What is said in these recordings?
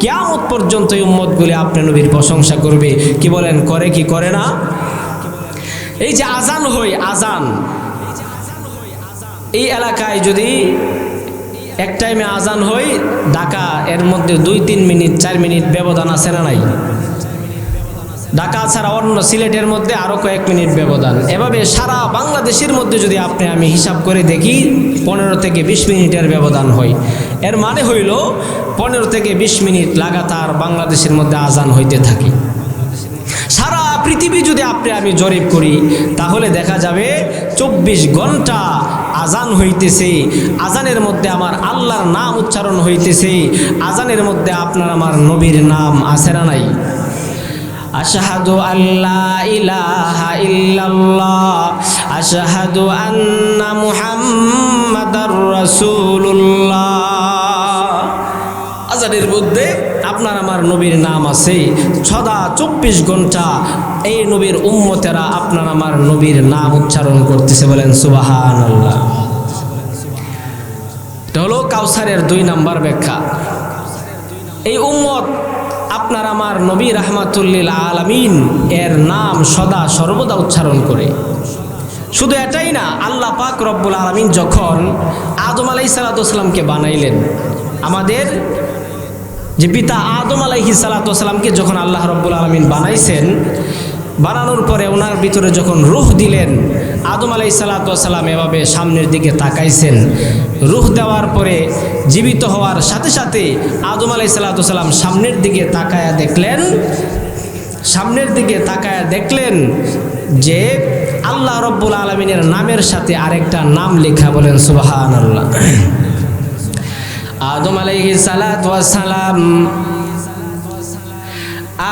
কেয়ামত পর্যন্ত এই উম্মতগুলি আপনি নবীর প্রশংসা করবে। কি বলেন, করে কি, করে না? এই যে আজান হই আজান। এই এলাকায় যদি এক টাইমে আজান হই ঢাকা এর মধ্যে দুই, তিন মিনিট, চার মিনিট ব্যবধান আছে না নাই? ঢাকা ছাড়া অন্য সিলেটের মধ্যে আরও কয়েক মিনিট ব্যবধান। এভাবে সারা বাংলাদেশের মধ্যে যদি আপনি আমি হিসাব করে দেখি, পনেরো থেকে বিশ মিনিটের ব্যবধান হয়। এর মানে হইল, পনেরো থেকে বিশ মিনিট লাগাতার বাংলাদেশের মধ্যে আজান হইতে থাকে। সারা পৃথিবী যদি আপনি আমি জরিপ করি, তাহলে দেখা যাবে চব্বিশ ঘণ্টা আজান হইতেছে। আজানের মধ্যে আমার আল্লাহর নাম উচ্চারণ হইতেছে। আজানের মধ্যে আপনার আমার নবীর নাম না নাই? আশহাদু আল্লাহ ইলাহা ইল্লাল্লাহ, আশহাদু আন্না মুহাম্মাদার রাসূলুল্লাহ। আজানের মধ্যে আপনার আমার নবীর নাম আছে সদা চব্বিশ ঘণ্টা। এই নবীর উম্মতেরা আপনার আমার নবীর নাম উচ্চারণ করতেছে বলেন সুবাহান আল্লাহ হলো কাউসারের দুই নাম্বার ব্যাখ্যা। এই উম্মত আপনার আমার নবী রাহমাতুল্লিল আলামিন এর নাম সদা সর্বদা উচ্চারণ করে। শুধু এটাই না, আল্লাহ পাক রব্বুল আলমিন যখন আদম আলাই সালাতামকে বানাইলেন, আমাদের যে পিতা আদম আলাইহি সালাতামকে যখন আল্লাহ রব্বুল আলমিন বানাইছেন, বানানোর পরে ওনার ভিতরে যখন রুহ দিলেন আদম আলাই সালাতাম এভাবে সামনের দিকে তাকাইছেন। রুহ দেওয়ার পরে জীবিত হওয়ার সাথে সাথে আদম আলাই সালাতাম সামনের দিকে তাকায়া দেখলেন। সামনের দিকে তাকায়া দেখলেন যে আল্লাহ রব্বুল আলমিনের নামের সাথে আরেকটা নাম লেখা, বলেন সুবাহান আল্লাহ আদম আলাইহি সালাম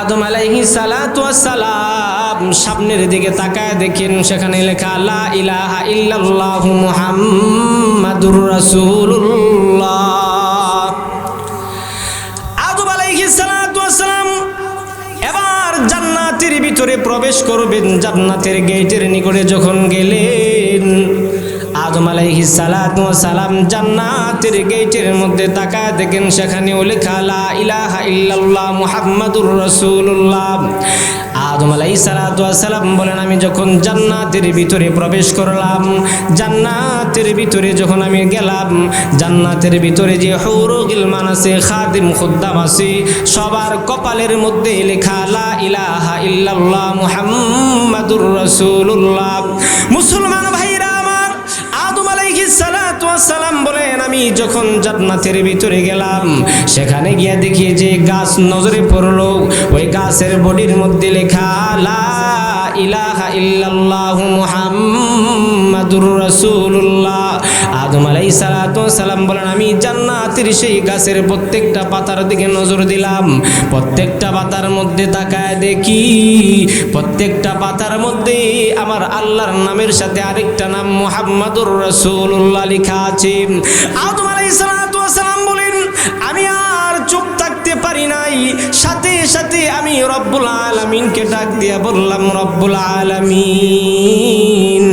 আদম আলাইহি সালাম সামনের দিকে তাকায় দেখেন সেখানে লেখা, লা ইলাহা ইল্লাল্লাহু মুহাম্মাদুর রাসূলুল্লাহ। আদম আলাইহি সালাম এবার জান্নাতের ভিতরে প্রবেশ করবেন, জান্নাতের গেটের নিকটে যখন গেলেন আদম আলাইহি সালাম জান্নাতের গেটের মধ্যে তাকায় দেখেন সেখানেও লেখা, লা ইলাহা ইল্লাল্লাহ মুহাম্মাদুর রাসূলুল্লাহ। আদম আলাইহি সালাম বলেন, আমি যখন জান্নাতের ভিতরে প্রবেশ করলাম, জান্নাতের ভিতরে যখন আমি গেলাম, জান্নাতের ভিতরে যে হৌরু গিলমান আছে, খাদিম খুদ্দাম আছে, সবার কপালের মধ্যে লেখা, লা ইলাহা ইল্লাল্লাহ মুহাম্মাদুর রাসূলুল্লাহ। মুসলমান আমি যখন জান্নাতের ভিতরে গেলাম, সেখানে গিয়া দেখি যে গাছ নজরে পড়ল। ওই গাছের বডির মধ্যে লেখা, লা ইলাহা ইল্লাল্লাহু মুহাম্মাদুর রাসূলুল্লাহ। আদম আলাই সালাম বলেন, আমি জান্নাতের সেই গাছের প্রত্যেকটা পাতার দিকে নজর দিলাম। প্রত্যেকটা পাতার মধ্যে তাকায় দেখি, প্রত্যেকটা পাতার মধ্যে আমার আল্লাহর নামের সাথে আরেকটা নাম মুহাম্মাদুর রাসূলুল্লাহ লেখা আছে। আদম আলাই সালাম বলেন, আমি আর চুপ থাকতে পারি নাই। সাথে সাথে আমি রব্বুল আলমিনকে ডাক দিয়া বললাম, রব্বুল আলমিন।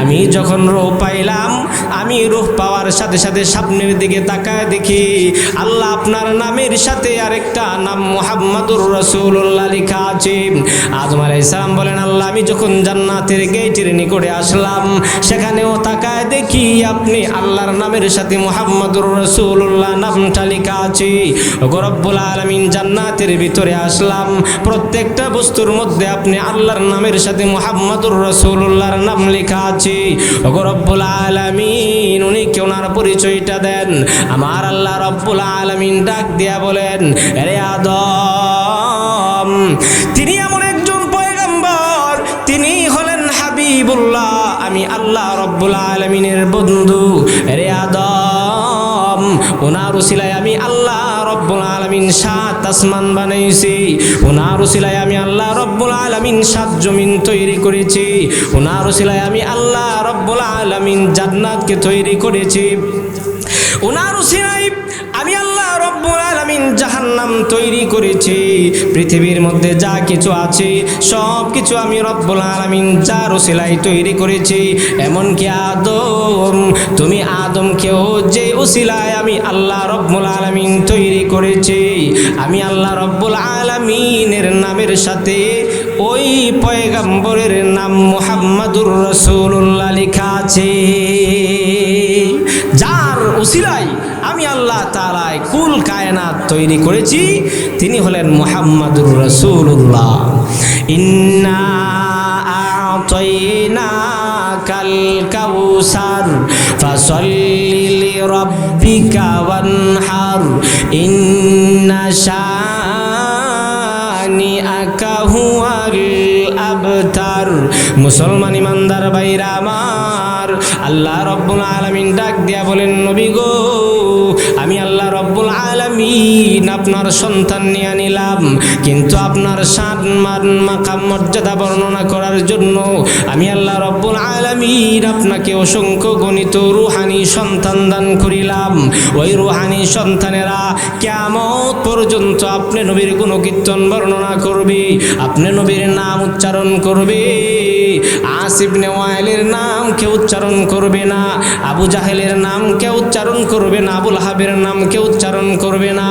আমি যখন রোহ পাইলাম আমি রোহ পাওয়ার সাথে সাথে সামনের দিকে তাকায় দেখি আল্লাহ আপনার নামের সাথে আরেকটা নাম মোহাম্মদুর রসুল্লাহ লেখা আছে। আজমার ইসলাম বলেন, আল্লাহ, আমি যখন জান্নাতের গেটের নিকটে আসলাম, সেখানেও তাকায় দেখি আপনি আল্লাহর নামের সাথে মোহাম্মদুর রসুল্লাহ নামটা লেখা আছে। গরব্বুল আলমিন জান্নাতের ভিতরে আসলাম। প্রত্যেকটা বস্তুর মধ্যে আপনি আল্লাহর নামের সাথে মোহাম্মদুর রসুল্লাহর নাম লেখা আছে। গরব্বুল আলমিন, উনি কেউ ওনার পরিচয়টা দেন? আমার আল্লাহ রব্বুল আলমিন ডাক দিয়া বলেন রে আদম, তিনি এমন একজন পয়গম্বর, তিনি হলেন হাবিবুল্লাহ, আমি আল্লাহ রব্বুল আলমিনের বন্ধু রে আদম। ওনার উসিলায় আমি আল্লাহ রব্বুল আলমিন সাত আসমান বানাইছি। ওনার উসিলায় আমি আল্লাহ রব্বুল আলমিন সাত জমিন তৈরি করেছি। ওনার উসিলায় আমি আল্লাহ রব্বুল আলমিন জান্নাতকে তৈরি করেছি। ওনার উসিলায় তৈরি করেছি। পৃথিবীর মধ্যে যা কিছু আছে সব কিছু আমি রব্বুল আলামিন যার ওসিলাই তৈরি করেছি। এমনকি আদম, তুমি আদমকেও যে ওসিলায় আমি আল্লাহ রব্বুল আলামিন তৈরি করেছি। আমি আল্লাহ রব্বুল আলামিনের নামের সাথে ওই পয়গাম্বরের নাম মুহাম্মাদুর রসুল্লাহ লেখা আছে। যার ওসিলাই কায়নাত তৈরি করেছি, তিনি হলেন মুহাম্মাদুর রসুল্লাহ ইন্না আতাইনাকাল কাউসার, ফাসাল্লি ওয়ানহার। ইন্না আবতার। মুসলমান ইমানদার ভাইরা আমার, আল্লাহ রব্বুল আলামিন ডাক দিয়া বলেন, নবী গো, আমি আল্লাহ রব্বুল আলামিন আপনার সন্তান নিয়ে নিলাম। কিন্তু আপনার সাত মান মাকাম মর্যাদা বর্ণনা করার জন্য আমি আল্লাহ রব্বুল আলামিন আপনাকে অসংখ্য গণিত রুহানি সন্তান দান করিলাম। ওই রুহানি সন্তানেরা কেমত পর্যন্ত আপনি নবীর গুণ কীর্তন বর্ণনা করবে, আপনি নবীর নাম উচ্চারণ করবে। আসিফ নেওয়াইলের নাম কেউ উচ্চারণ করবে না? আবু জাহেলের নাম কেউ উচ্চারণ করবে না? আবুল হাবের নাম কেউ উচ্চারণ করবে না?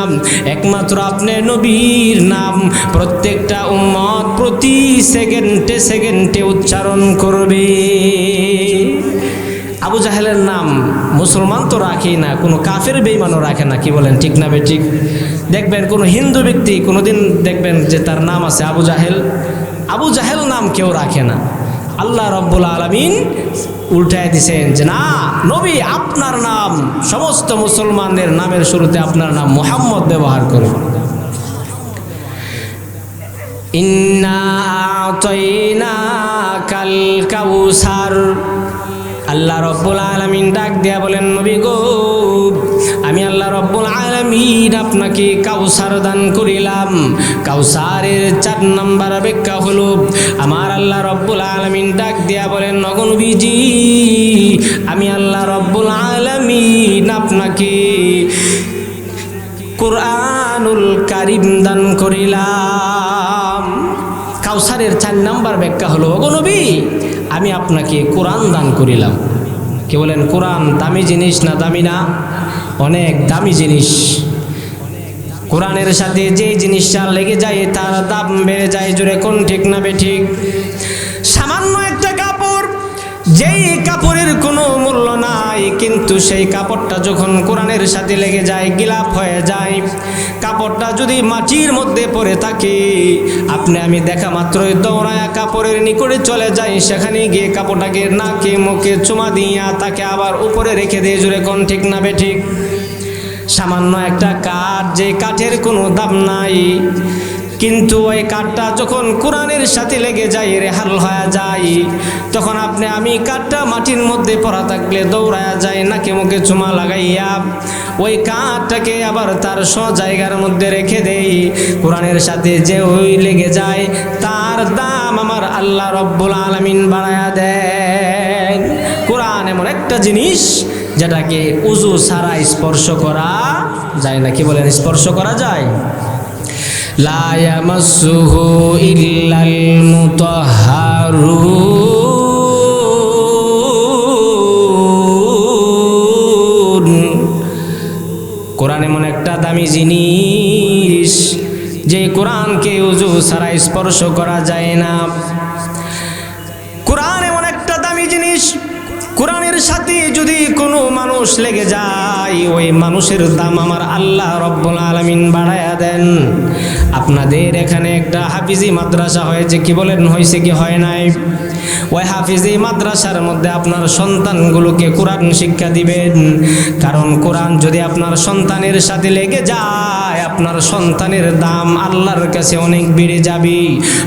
একমাত্র আপনি নবীর নাম। প্রত্যেকটা উম্মত প্রতি সেকেন্ডে সেকেন্ডে উচ্চারণ করবে। আবু জাহেলের নাম মুসলমান তো রাখেই না, কোনো কাফের বেইমানও রাখে না, কি বলেন, ঠিক না ঠিক? দেখবেন, কোনো হিন্দু ব্যক্তি কোনোদিন দেখবেন যে তার নাম আছে আবু জাহেল। আবু জাহেল নাম কেউ রাখে না। আল্লাহ রব্বুল আলমিন উল্টায় দিছেন যে, না, নবী আপনার নাম, সমস্ত মুসলমানদের নামের শুরুতে আপনার নাম মোহাম্মদ ব্যবহার কাউসার। আল্লাহ রব্বুল আলমিন ডাক দিয়া বলেন, নবী গো আমি আল্লাহ রব্বুল আলমিন আপনাকে কাউসার দান করিলাম। কাউসারের চার নাম্বার ব্যাখ্যা হলো, আমার আল্লাহ রব্বুল আলমিন ডাক দিয়া বলেন নগনবীজি আমি আল্লাহ রব্বুল আলমিন আপনাকে কোরআনুল কারিম দান করিলাম। কাউসারের চার নাম্বার ব্যাখ্যা হলো নবী, আমি আপনাকে কোরআন দান করিলাম। কে বলেন, কোরআন দামি জিনিস না দামি না? অনেক দামি জিনিস। কোরআনের সাথে যে জিনিসটা লেগে যায়, তার দাম বেড়ে যায়, জোরে কোন ঠিক না বে ঠিক সামান্য একটা কাপড়, যেই কাপড়ের কোনো মূল্য নাই, কিন্তু সেই কাপড়টা যখন কোরআনের সাথে লেগে যায়, গিলাপ হয়ে যায়। কাপড়টা যদি মাটির মধ্যে পড়ে থাকে, আপনি আমি দেখা মাত্রই দৌড়ায়া কাপড়ের নিকটে চলে যাই, সেখানে গিয়ে কাপড়টাকে নাকে মুখে চুমা দিয়া তাকে আবার উপরে রেখে দিয়ে জুড়ে কোন ঠিক না বে ঠিক সামান্য একটা কাঠ, যে কাঠের কোনো দাম নাই। কিন্তু ওই কাঠটা যখন কোরআনের সাথে লেগে যায় রেহাল হয়ে যায়, তখন আপনি আমি কাঠটা মাটির মধ্যে পড়া থাকলে দৌড়ায়া যায়, নাকে মুখে চুমা লাগাইয়া ওই কাঠটাকে আবার তার স জায়গার মধ্যে রেখে দেই। কোরআনের সাথে যে ওই লেগে যায়, তার দাম আমার আল্লাহ রব্বুল আলমিন বানায়া দেন। কোরআন এমন একটা জিনিস যেটাকে উজু ছাড়া স্পর্শ করা যায় না। কি বলেন? স্পর্শ করা যায়? কোরআন এমন একটা দামি জিনিস, যে কোরআনকে উজু ছাড়া স্পর্শ করা যায় না। মানুষ লেগে যায়, ওই মানুষের দাম আমার আল্লাহ রব্বুল আলমিন বাড়াইয়া দেন। আপনাদের এখানে একটা হাফিজি মাদ্রাসা হয়েছে, কি বলেন, হয়েছে কি হয় নাই? ওই হাফিজি মাদ্রাসার মধ্যে আপনার সন্তানগুলোকে কোরআন শিক্ষা দিবেন। কারণ কোরআন যদি আপনার সন্তানের সাথে লেগে যায় আপনার সন্তানের দাম আল্লাহর কাছে অনেক বেড়ে যাবে।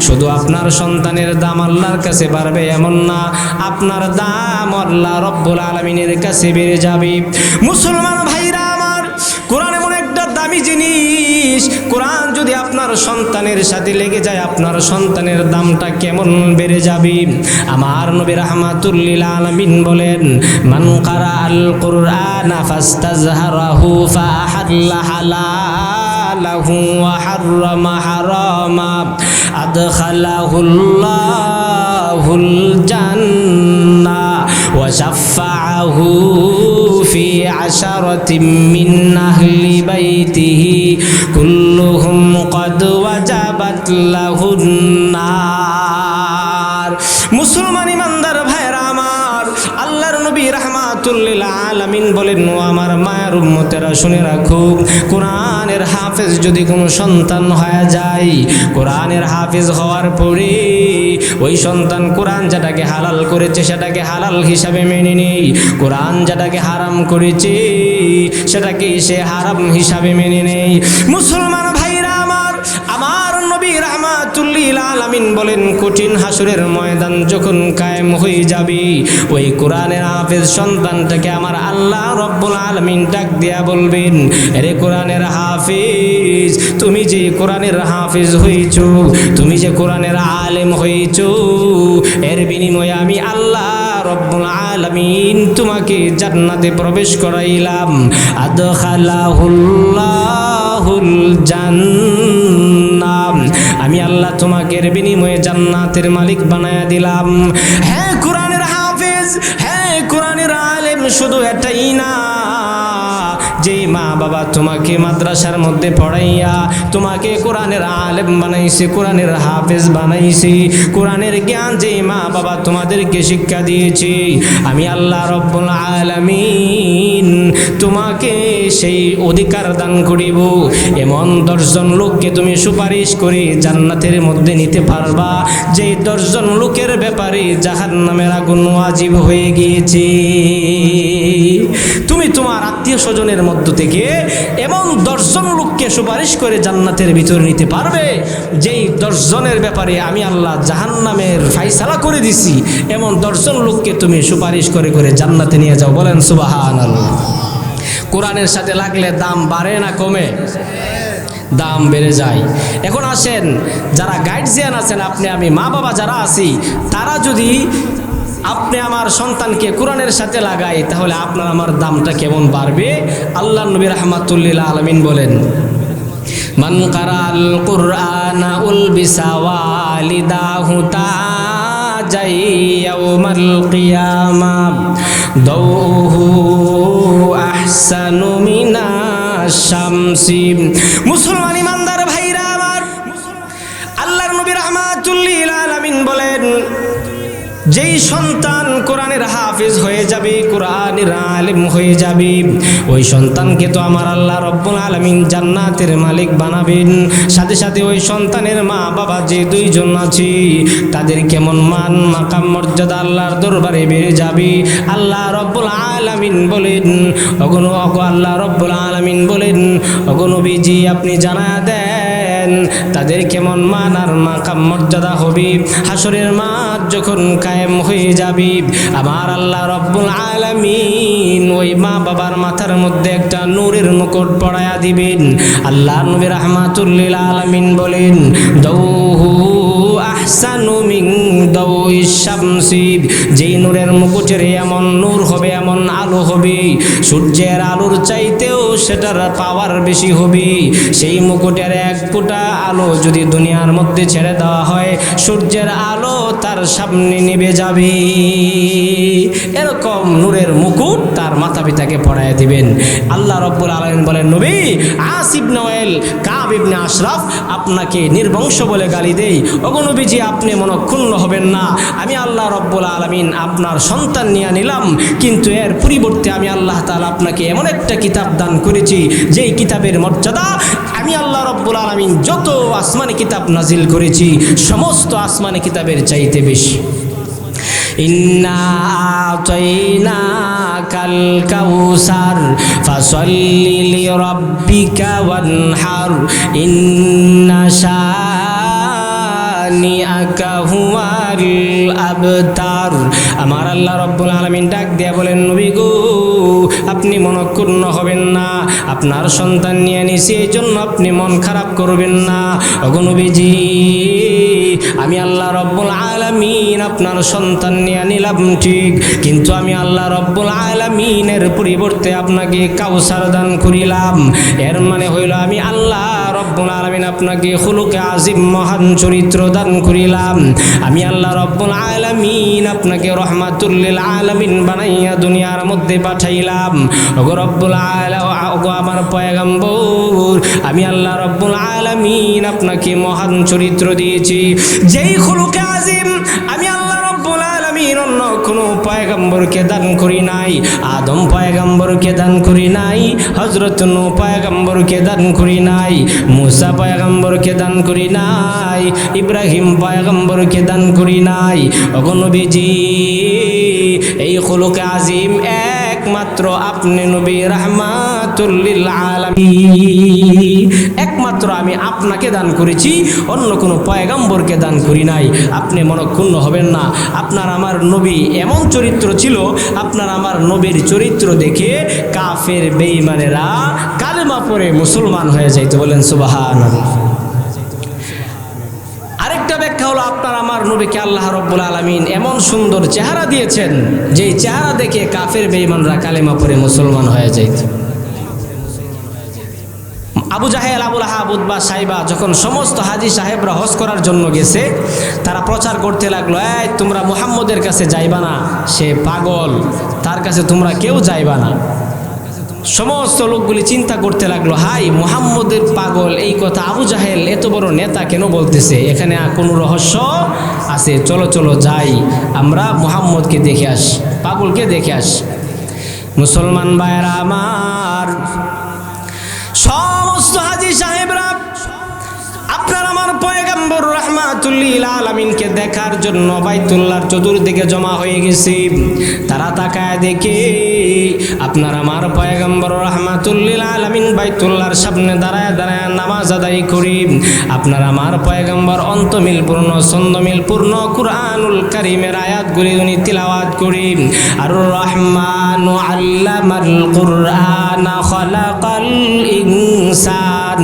শুধু আপনার সন্তানের দাম আল্লাহর কাছে বাড়বে এমন না, আপনার দাম আল্লাহ রব্বুল আলমিনের কাছে বেড়ে যাবে। মুসলমান ভাইরা আমার, কোরআন এমন একটা দামি জিনিস, কোরআন যদি আপনার সন্তানের সাথে লেগে যায়, আপনার সন্তানের দামটা কেমন বেড়ে যাবে? আমার নবী রাহমাতুল্লিল আলামিন বলেন, মান আল কুরআন ফাস্তাজহারাহু ফাহাল্লা হালাল। حلاله وحرم حراما أدخله الله الجنة وشفعه في عشرة من أهل بيته كلهم قد وجبت له النار مسلمان রাহমাতুল্লিল আলামিন বলেন আমার মায়ের উম্মতেরা, শুনে রাখো, কোরআনের হাফেজ যদি কোনো সন্তান হয়ে যায়, কোরআনের হাফেজ হওয়ার পরে ওই সন্তান কোরআন যেটাকে হালাল করেছে, সেটাকে হালাল হিসাবে মেনে নেই। কোরআন যেটাকে হারাম করেছে, সেটাকে সে হারাম হিসাবে মেনে নেই। মুসলমান রাহমাতুল্লিল আলামিন বলেন, কঠিন হাসুরের ময়দান যখন কায়েম হয়ে যাবে, ওই কোরআনের হাফেজ সন্তানটাকে আমার আল্লাহ রব্বুল আলামিন ডাক দিয়া বলবেন আরে কোরআনের হাফেজ, তুমি যে কোরআনের হাফেজ হয়েছ, তুমি যে কোরআনের আলেম হয়েছ, এর বিনিময়ে আমি আল্লাহ রব্বুল আলামিন তোমাকে জান্নাতে প্রবেশ করাইলাম। আদখালাহুল্লাহুল জান্নাম আমি আল্লাহ তোমাকে এর বিনিময়ে জান্নাতের মালিক বানায়া দিলাম। হ্যাঁ কোরআনের হাফেজ হ্যাঁ কোরআনের আলেম, শুধু এটাই না। যে মা বাবা তোমাকে মাদ্রাসার মধ্যে পড়াইয়া তোমাকে কোরআনের আলেম বানাইছে, কোরআনের হাফেজ বানাইছে, কোরআনের জ্ঞান যে মা বাবা তোমাদেরকে শিক্ষা দিয়েছে, আমি আল্লাহ রব্বুল আলামিন তোমাকে সেই অধিকার দান করিব। এমন দশজন লোককে তুমি সুপারিশ করে জান্নাতের মধ্যে নিতে পারবা যে দশজন লোকের ব্যাপারে জাহান নামের আগুন ওয়াজিব হয়ে গিয়েছে। তুমি তোমার আত্মীয় স্বজনের মধ্য থেকে এমন দশজন লোককে সুপারিশ করে জান্নাতের ভিতরে নিতে পারবে, যেই দশজনের ব্যাপারে আমি আল্লাহ জাহান্নামের ফাইসালা করে দিছি, এমন দশজন লোককে তুমি সুপারিশ করে করে জান্নাতে নিয়ে যাও। বলেন সুবাহান আল্লাহ কোরআনের সাথে লাগলে দাম বাড়ে না কমে? দাম বেড়ে যায়। এখন আসেন, যারা গাইডজিয়ান আছেন, আপনি, আমি মা বাবা যারা আছি, তারা যদি আপনি আমার সন্তানকে কোরআনের সাথে লাগাই, তাহলে আপনার আমার দামটা কেমন বাড়বে? আল্লাহ নবী রহমাতুল্লিল আলমিন বলেন, মান কারাল কুরআন উল বিসাওয়ালিদাহু মুসলমান ইমানদার ভাইরা আমার, আল্লাহর নবী রহমাতুল্লিল আলামিন বলেন যেই সন্তান কোরআনের হাফিজ হয়ে যাবে, কোরআনের আলেম হয়ে যাবে, ওই সন্তানকে তো আমার আল্লাহ রব্বুল আলমিন জান্নাতের মালিক বানাবেন। সাথে সাথে ওই সন্তানের মা বাবা যে দুইজন আছে, তাদের কেমন মান, মাকাম, মর্যাদা আল্লাহর দরবারে বেড়ে যাবে। আল্লাহ রব্বুল আলামিন বলেন অগণ অগ আল্লাহ রব্বুল আলামিন বলেন অগণবীজি আপনি জানা দেন তাদের কেমন মান আর মাকাম, মর্যাদা হবে হাসরের মাঠ যখন কায়েম হয়ে যাবি, আমার আল্লাহ রব্বুল আলামিন ওই মা বাবার মাথার মধ্যে একটা নূরের মুকুট পড়ায়া দিবেন। আল্লাহ নবী রহমাতুল্লিল আলামিন বলেন, দৌহু আহসানু মিন দাউই শামসি যেই নূরের মুকুটের এমন নূর হবে, এমন আলো হবে। সূর্যের আলোর চাইতেও সেটার পাওয়ার বেশি হবে। সেই মুকুটের এক ফোঁটা আলো যদি দুনিয়ার মধ্যে ছেড়ে দেওয়া হয়, সূর্যের আলো তার সামনে নেবে যাবে। এরকম নূরের মুকুট তার মাতা পিতাকে পড়ায় দিবেন। আল্লাহ রব্বুল আলমিন বলেন, নবী আসিব নয়েল কাব ইবনে আশরাফ আপনাকে নির্বংশ বলে গালি দেই। অগনবীজি আপনি মনক্ষুণ্ণ হবেন না। আমি আল্লাহ রব্বুল আলমিন আপনার সন্তান নিয়ে নিলাম। কিন্তু এর পরিবর্তে আমি আল্লাহ তাআলা আপনাকে এমন একটা কিতাব দান করেছি, যেই কিতাবের মর্যাদা রব্বুল আলমিন যত আসমানি কিতাব নাজিল করেছি, সমস্ত আসমানি কিতাবের চাইতে বেশি। ইন্না আতাইনা ওয়ানহার। ইন্না আকা হুয়াল আবতার আমার আল্লাহ রব্বুল আলমিন ডাক দিয়া বলেন, নবী গো, আপনি মনক্ষুণ্ণ হবেন না। আপনার সন্তান নিয়ে নিছি এই জন্য আপনি মন খারাপ করবেন না। অগনবীজি আমি আল্লাহ রব্বুল আলমিন আপনার সন্তান নিয়ে নিলাম ঠিক। কিন্তু আমি আল্লাহ রব্বুল আলমিনের পরিবর্তে আপনাকে কাউসার দান করিলাম। এর মানে হইল আমি আল্লাহ রব্বুল আলমিন আপনাকে হুলুকে আজিম মহান চরিত্র দান করিলাম। আমি আল্লাহ রব্বুল আলমিন আপনাকে রহমাতুল্লিল আলমিন বানাইয়া দুনিয়ার মধ্যে পাঠাইলাম। ওগো রব্বুল আল, ওগো আমার পয়গম্বর, আমি আল্লাহ রব্বুল আলমিন আপনাকে মহান চরিত্র দিয়েছি। যেই হুলুকে আজিম আলমিন অন্য কোনো পয়গম্বরকে দান করি নাই। আদম পয়গম্বরকে দান করি নাই হজরত নু পয়গম্বরকে দান করি নাই, মুসা পয়গম্বরকে দান করি নাই, ইব্রাহিম পয়গম্বরকে দান করি নাই। অগনবীজি এই হলুকে আজিম একমাত্র আপনি নবী একমাত্র আমি আপনাকে দান করেছি, অন্য কোনো পয়গম্বরকে দান করি নাই। আপনি মনক্ষুণ্ণ হবেন না। আপনার আমার নবী এমন চরিত্র ছিল, আপনার আমার নবীর চরিত্র দেখে কাফের বেঈমানেরা কালেমা পরে মুসলমান হয়ে যাইতে। বলেন সুবাহান আরেকটা ব্যাখ্যা হলো, আপনার আমার নবীকে আল্লাহ রব্বুল আলমিন এমন সুন্দর চেহারা দিয়েছেন, যেই চেহারা দেখে কাফের বেঈমানরা কালেমা পরে মুসলমান হয়ে যাইত। আবু জাহেল আবুল আহাবুদ বা সাইবা যখন সমস্ত হাজি সাহেবরা হজ করার জন্য গেছে, তারা প্রচার করতে লাগল, এই, তোমরা মুহাম্মদের কাছে যাইবা না, সে পাগল, তার কাছে তোমরা কেউ যাইবা না। সমস্ত লোকগুলি চিন্তা করতে লাগল, হাই, মুহাম্মদের পাগল, এই কথা আবু জাহেল এত বড় নেতা কেন বলতেছে? এখানে কোনো রহস্য আছে? চলো চলো যাই, আমরা মুহাম্মদকে দেখে আস, পাগলকে দেখে আস। মুসলমান ভাইয়েরা আমার রহমাতুল্লিল আলমিনকে দেখার জন্য বাইতুল্লাহর চতুর্দিকে জমা হয়ে গেছে। তারা তাকায় দেখে, আপনার আমার পয়গাম্বর রহমাতুল্লিল আলমিন বাইতুল্লাহর সামনে দাঁড়ায় দাঁড়ায় নামাজ আদায় করি। আপনার আমার পয়গাম্বর অন্তমিল পূর্ণ ছন্দমিল পূর্ণ কুরআনুল কারিমের আয়াতগুলি উনি তিলাওয়াত করি। আর রহমান আল্লামাল কুরআন খলাকাল ইনসান,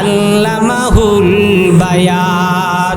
আল্লামাহুল বায়ান।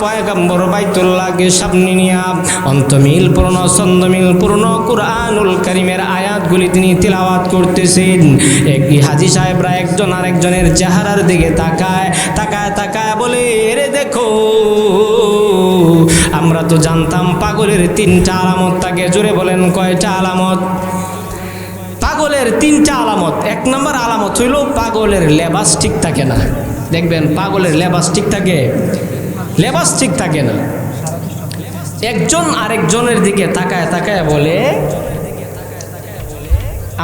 পয়গম্বর বাইতুল্লাহকে সামনে নিয়া অন্তমিল পূর্ণ, ছন্দমিল পূর্ণ, কুরআনুল কারিমের আয়াতগুলি তিনি তিলাওয়াত করতেছেন। এক হাজি সাহেবরা একজন আরেকজনের চেহারার দিকে তাকায় তাকায় তাকায় বলে রে দেখো, আমরা তো জানতাম পাগলের তিনটা আলামত তাকে জোরে বলেন, কয়টা আলামত? পাগলের তিনটা আলামত, এক নম্বর আলামত হইল পাগলের লেবাস ঠিক থাকে না। দেখবেন পাগলের লেবাস ঠিক থাকে? লেবাস ঠিক থাকে না। একজন আরেকজনের দিকে তাকায় তাকায় বলে,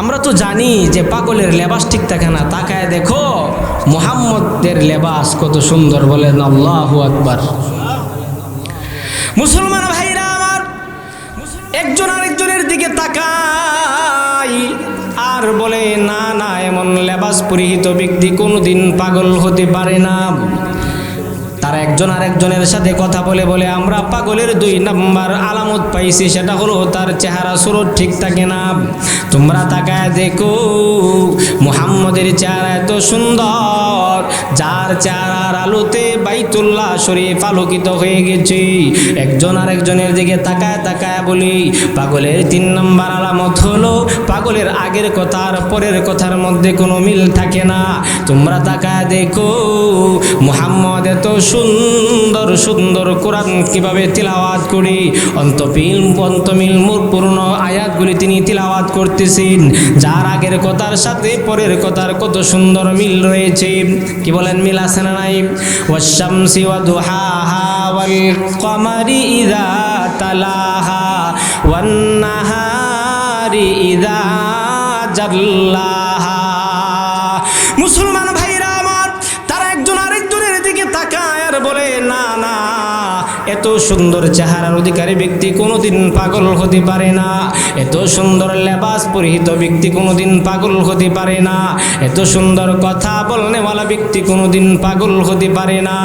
আমরা তো জানি যে পাগলের লেবাস ঠিক থাকে না। তাকায় দেখো, মোহাম্মদের লেবাস কত সুন্দর বলেন আল্লাহ আকবার। মুসলমান ভাইরা আমার, একজন আরেকজনের দিকে তাকাই আর বলে, না না, এমন লেবাস পরিহিত ব্যক্তি কোনোদিন পাগল হতে পারে না। তারা একজন আরেকজনের সাথে কথা বলে বলে, আমরা পাগলের দুই নাম্বার আলামত পাইছি, সেটা হলো তার চেহারা সুরত ঠিক থাকে না। তোমরা তাকায় দেখো, মুহাম্মদের চেহারা এত সুন্দর, যার চেহারার আলোতে বাইতুল্লাহ শরীফ আলোকিত হয়ে গেছে। একজন আরেকজনের দিকে তাকায় তাকায় বলি, পাগলের তিন নম্বর আলামত হলো, পাগলের আগের কথা আর পরের কথার মধ্যে কোনো মিল থাকে না। তোমরা তাকায় দেখো, মুহাম্মদ এত সুন্দর সুন্দর কোরআন কীভাবে তিলাওয়াত করি। অন্তপিল, অন্তমিল মোর পূর্ণ আয়াতগুলি তিনি তিলাওয়াত করতেছেন। যার আগের কথার সাথে পরের কথার কত সুন্দর মিল রয়েছে। কি বলেন, মিল আছে না নাই? ওয়াল কমারি ইযা তালাহা ওয়ান নাহারি ইযা জাল্লাহা মুসলমান ভাইরা সুন্দর চেহারার অধিকারী ব্যক্তি কোনোদিন পাগল হতে পারে না। এত সুন্দর লেবাস পরিহিত ব্যক্তি কোনোদিন পাগল হতে পারে না। এত সুন্দর কথা বলনেওয়ালা ব্যক্তি কোনোদিন পাগল হতে পারে না।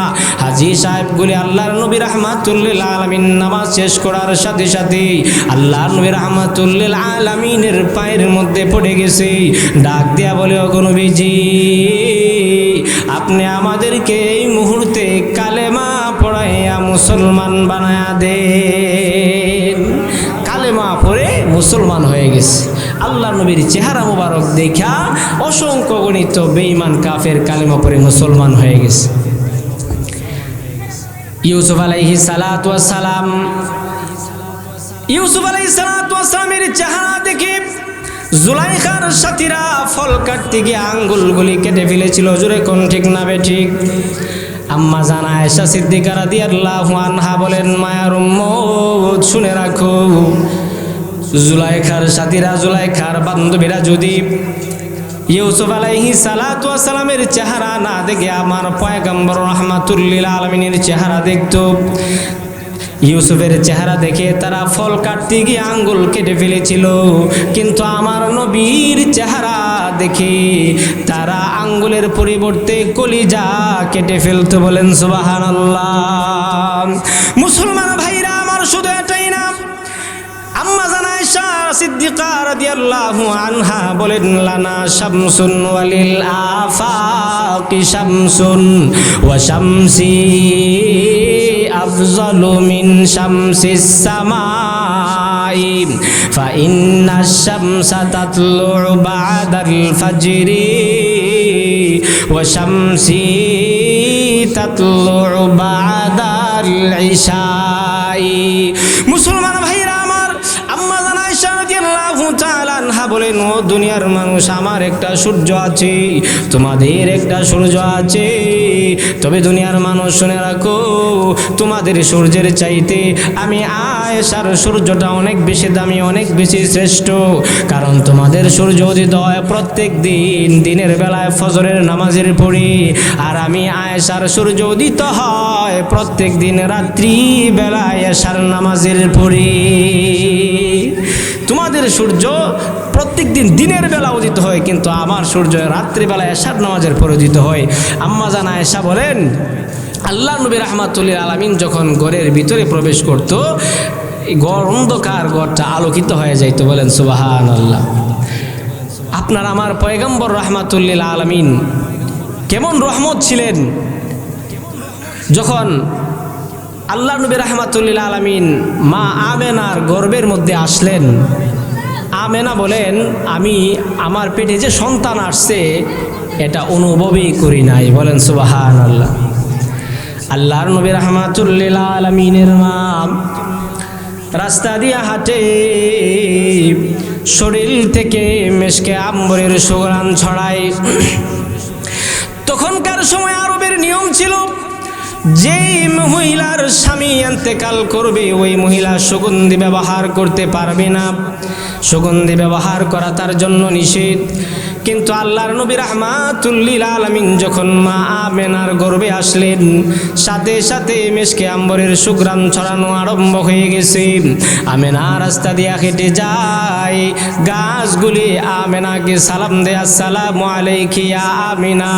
হাজি সাহেবগুলি আল্লাহর নবী রহমাতুল্লিল আলমিন নামাজ শেষ করার সাথে সাথে আল্লাহ নবী রহমাতুল্লিল আলমিনের পায়ের মধ্যে পড়ে গেছে। ডাক দেয়া বলে অগনবীজি আপনি আমাদেরকে এই মুহূর্তে কালেমা মুসলমান বানায়া দেন। কালেমা পড়ে মুসলমান হয়ে গেছে। আল্লাহ নবীর চেহারা মোবারক দেখা অসংখ্য গণিত বেঈমান কাফের কালেমা পড়ে মুসলমান হয়ে গেছে। ইউসুফ আলাইহি সালাতু সালাম ইউসুফ সালাতু সালামের চেহারা দেখে জুলাইখার সাথীরা ফল কাটতে গিয়ে আঙ্গুলগুলি কেটে ফেলেছিল। জোরে কোন ঠিক না বে ঠিক? আম্মা জানা এসা সিদ্দিকা রাদিয়াল্লাহু আনহা বলেন, মায়ার উম্মত, শুনে রাখো। জুলাইখার সাথীরা, জুলাইখার বান্ধবীরা যদি ইউসুফ আলাইহি সালাতু সালামের চেহারা না দেখে, আমার পয়গম্বর রহমাতুল্লিল আলমিনের চেহারা দেখতো। ইউসুফের চেহারা দেখে তারা ফল কাটতে গিয়ে আঙ্গুল কেটে ফেলেছিল। কিন্তু আমার নবীর চেহারা দেখে তারা আঙ্গুলের পরিবর্তে কলিজা কেটে ফেলতো বলেন সুবাহান মুসলমান ভাইরা, আমার শুধু এটাই না, আম্মা জানায় শাহ সিদ্দিকা রাদিয়াল্লাহু আনহা বলেন, লানা শামসুন ওয়ালিল আফাকি শামসুন ওয়া শামসি আফজালু মিন শামসিস الرحيم. فإن الشمس تطلع بعد الفجر وشمسي تطلع بعد العشاء. مسلمان ভাই বলেন ও দুনিয়ার মানুষ আমার একটা সূর্য আছে, তোমাদের একটা সূর্য আছে। তবে দুনিয়ার মানুষ শুনে রাখো, তোমাদের সূর্যের চাইতে আমি আয়েশার সূর্যটা অনেক বেশি দামি, অনেক বেশি শ্রেষ্ঠ। কারণ তোমাদের সূর্য উদিত হয় প্রত্যেক দিন, দিনের বেলায় ফজরের নামাজের পড়ি, আর আমি আয়েশার সূর্য উদিত হয় প্রত্যেক দিন রাত্রি বেলায় এশার নামাজের পড়ি। তোমাদের সূর্য প্রত্যেক দিন দিনের বেলা উদিত হয়, কিন্তু আমার সূর্য রাত্রিবেলা এশার নামাজের পর উদিত হয়। আম্মা জানা এসা বলেন, আল্লাহ নবী রহমাতুল্লিল আলমিন যখন ঘরের ভিতরে প্রবেশ করত ঘর অন্ধকার, ঘরটা আলোকিত হয়ে যাইতো বলেন সুবাহান আল্লাহ আপনার আমার পয়গম্বর রহমাতুল্লিল আলমিন কেমন রহমত ছিলেন? যখন আল্লাহ নবী রহমাতুল্লিল আলমিন মা আমেনার গর্বের মধ্যে আসলেন আমেনা বলেন, আমি আমার পেটে যে সন্তান আসছে, এটা অনুভবই করি নাই। বলেন সুবাহান আল্লাহ আল্লাহর নবী রহমাতুল্লিল আলমিনের মা রাস্তা দিয়া হাটে, শরীর থেকে মেশকে আম্বরের সুগরান ছড়ায়। তখনকার সময় আরবের নিয়ম ছিল যেই মহিলার স্বামী এন্তেকাল করবে, ওই মহিলা সুগন্ধি ব্যবহার করতে পারবে না। সুগন্ধি ব্যবহার করা তার জন্য নিষেধ। কিন্তু আল্লাহর নবী রহমাতুল্লিল আলমিন যখন মা আমেনার গর্বে আসলেন, সাথে সাথে মেশকে আম্বরের সুগ্রাম ছড়ানো আরম্ভ হয়ে গেছে। আমেনা রাস্তা দিয়া হেঁটে যায়। গাছগুলি আমেনাকে সালাম দে আসসালাম আলাইকিয়া আমিনা।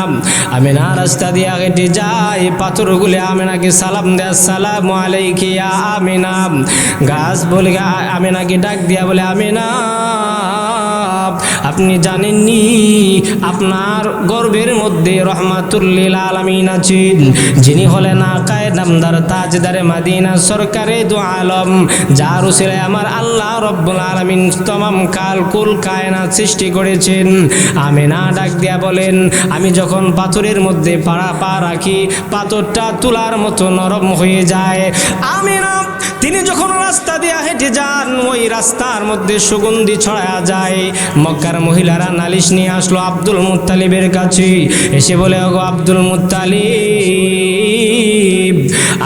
আমেনা রাস্তা দিয়া হেঁটে যায়, পাথরগুলি আমেনাকে সালাম দে আসসালাম আলাইকিয়া আমিনা। গাছ বলে, আমেনাকে ডাক দিয়া বলে, আমিনা, আপনি জানেননি, আপনার গর্বের মধ্যে রহমাতুল্লিল আলমিন আছেন। যিনি হলেন আকায় নামদার তাজদারে মাদিনা সরকারে দু আলম, যার উসিলে আমার আল্লাহ রব্বুল আলমিন তমাম কাল কুল কায়নাত সৃষ্টি করেছেন। আমেনা ডাক দিয়া বলেন, আমি যখন পাথরের মধ্যে পাড়া পা রাখি, পাথরটা তুলার মতো নরম হয়ে যায়। আমেনা, তিনি যখন রাস্তা দিয়ে হেঁটে যান, ওই রাস্তার মধ্যে সুগন্ধি ছড়ায়া যায়। মক্কার মহিলারা নালিশ নিয়ে আসলো আব্দুল মুত্তালিবের কাছে। এসে বলে, ওগো আব্দুল মুত্তালিব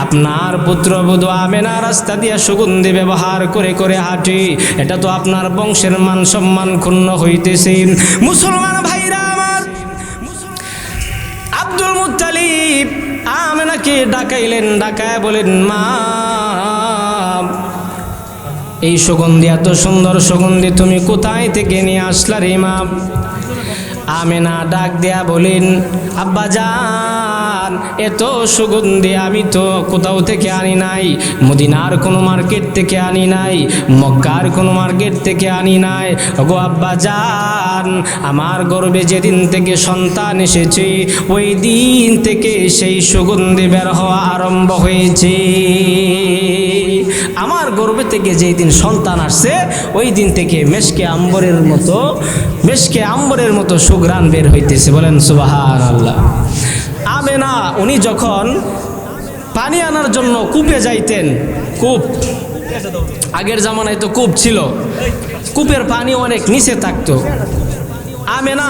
আপনার পুত্রবধূ আমেনা রাস্তা দিয়ে সুগন্ধি ব্যবহার করে করে হাঁটে। এটা তো আপনার বংশের মান সম্মান ক্ষুণ্ণ হইতেছে। মুসলমান ভাইরা আমার, আব্দুল মুত্তালিব আমেনাকে ডাকাইলেন, ডাকায় বলেন, মা, এই সুগন্ধি, এত সুন্দর সুগন্ধি তুমি কোথায় থেকে নিয়ে আসলা রে মা? আমেনা ডাক দেয়া বলেন, আব্বা যান এত সুগন্ধি আমি তো কোথাও থেকে আনি নাই। মদিনার কোনো মার্কেট থেকে আনি নাই। মক্কার কোনো মার্কেট থেকে আনি নাই। গো আব্বা যান আমার গর্বে যেদিন থেকে সন্তান এসেছে, ওই দিন থেকে সেই সুগন্ধি বের হওয়া আরম্ভ হয়েছে। আমার গর্বে থেকে যেই দিন সন্তান আসছে, ওই দিন থেকে মেশকে আম্বরের মতো, মেশকে আম্বরের মতো সুগ্রাণ বের হইতেছে। বলেন সুবাহান আল্লাহ আমেনা উনি যখন পানি আনার জন্য কূপে যাইতেন, কূপ, আগের জামানায় তো কূপ ছিল, কূপের পানি অনেক নিচে থাকতো। আমেনা,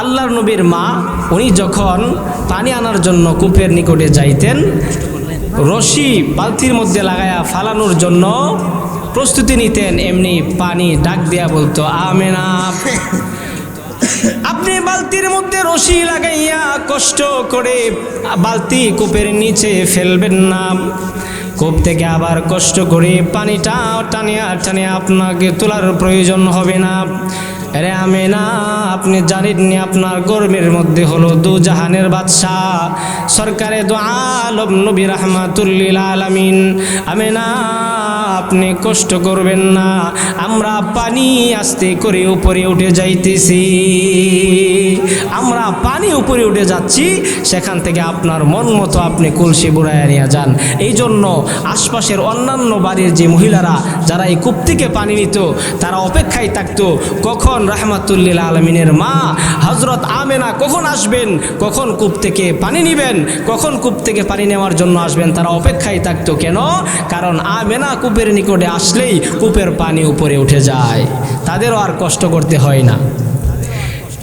আল্লাহর নবীর মা, উনি যখন পানি আনার জন্য কূপের নিকটে যাইতেন, রশি বালতির মধ্যে লাগায়া ফালানোর জন্য প্রস্তুতি নিতেন, এমনি পানি ডাক দেয়া বলতো, আমেনা আপনি বালতির মধ্যে রশি লাগাইয়া কষ্ট করে বালতি কূপের নিচে ফেলবেন না। কূপ থেকে আবার কষ্ট করে পানিটা টানিয়া টানিয়া আপনাকে তোলার প্রয়োজন হবে না। আরে আমি না, আপনি জানেননি আপনার গর্বের মধ্যে হলো দু জাহানের বাদশাহ। সরকারে দো আলম নবী রহমাতুল্লিল আলামিন। আমি না আপনি কষ্ট করবেন না। আমরা পানি আস্তে করে উপরে উঠে যাইতেছি। আমরা পানি উপরে উঠে যাচ্ছি, সেখান থেকে আপনার মন মতো আপনি কলসি বুড়াইয়া নিয়ে যান। এই জন্য আশপাশের অন্যান্য বাড়ির যে মহিলারা, যারা এই কূপ থেকে পানি নিত, তারা অপেক্ষায় থাকতো, কখন রাহমাতুল্লিল আলমিনের মা হজরত আমেনা কখন আসবেন, কখন কূপ থেকে পানি নিবেন, কখন কূপ থেকে পানি নেওয়ার জন্য আসবেন, তারা অপেক্ষায় থাকতো। কেন? কারণ আমেনা কূপের নিকটে আসলেই কূপের পানি উপরে উঠে যায়। তাদেরও আর কষ্ট করতে হয় না।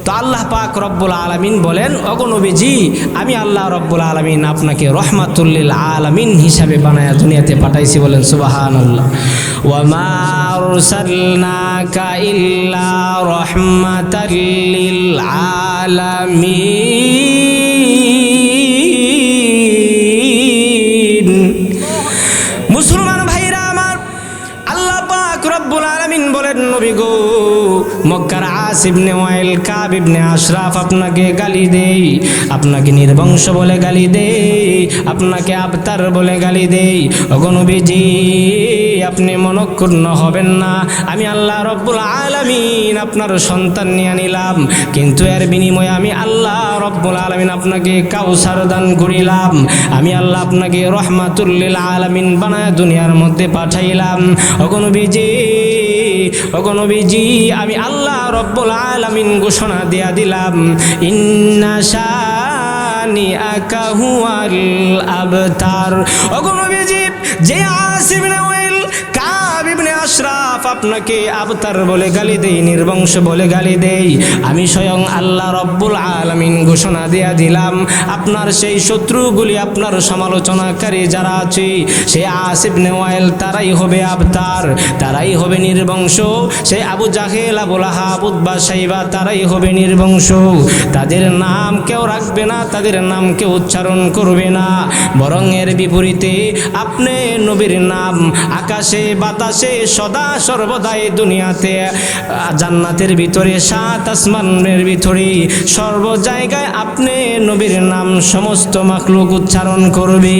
তো আল্লাহ পাক রব্বুল আলমিন বলেন অগনবীজি আমি আল্লাহ রব্বুল আলমিন আপনাকে রহমাতুল্লিল আলমিন হিসাবে বানায়া দুনিয়াতে পাঠাইছি বলেন সুবাহান আল্লাহ রহমাতাল্লিল মক্কার আসিবনে ওয়াইল, কাব ইবনে আশরাফ আপনাকে গালি দেই, আপনাকে নির্বংশ বলে গালি দেই, আপনাকে আবতার বলে গালি দেই। ওগো নবীজি, আপনি মনক্ষুণ্ণ হবেন না, আমি আল্লাহ রব্বুল আলামিন আপনার সন্তান নিয়ে নিলাম, কিন্তু এর বিনিময়ে আমি আল্লাহ রব্বুল আলামিন আপনাকে কাউসার দান করিলাম, আমি আল্লাহ আপনাকে রহমাতুল্লিল আলামিন বানায় দুনিয়ার মধ্যে পাঠাইলাম। অগনবীজি অগনবীজি আমি আল্লাহ রব্বুল আলামিন ঘোষণা দিয়া দিলাম, ইন্না শানি আকাহুয়াল আবতার। অগনবীজি যে আসিবনে ওয়েল, কাব ইবনে আশরাফ আপনাকে, আবতার বলে গালি দেই, নির্বংশ বলে গালি দেই। আমি স্বয়ং আল্লাহ রব্বুল আলামিন ঘোষণা দিয়া দিলাম, আপনার সেই শত্রুগুলি আপনার সমালোচনাকারী যারা আছে, সে আসিফ নেওয়াইল তারাই হবে আবতার, তারাই হবে নির্বংশ। সে আবু জাহেল আবুল আহাবুদ বা সাইবা তারাই হবে নির্বংশ। তাদের নাম কেউ রাখবে না, তাদের নাম কেউ উচ্চারণ করবে না। বরং এর বিপরীতে, আপনি নবীর নাম আকাশে, বাতাসে, সদা সর্বদাই দুনিয়াতে জান্নাতের ভিতরে, সাত আসমানের ভিতরে, সর্ব জায়গায় আপনি নবীর নাম সমস্ত মাকলুক উচ্চারণ করবে।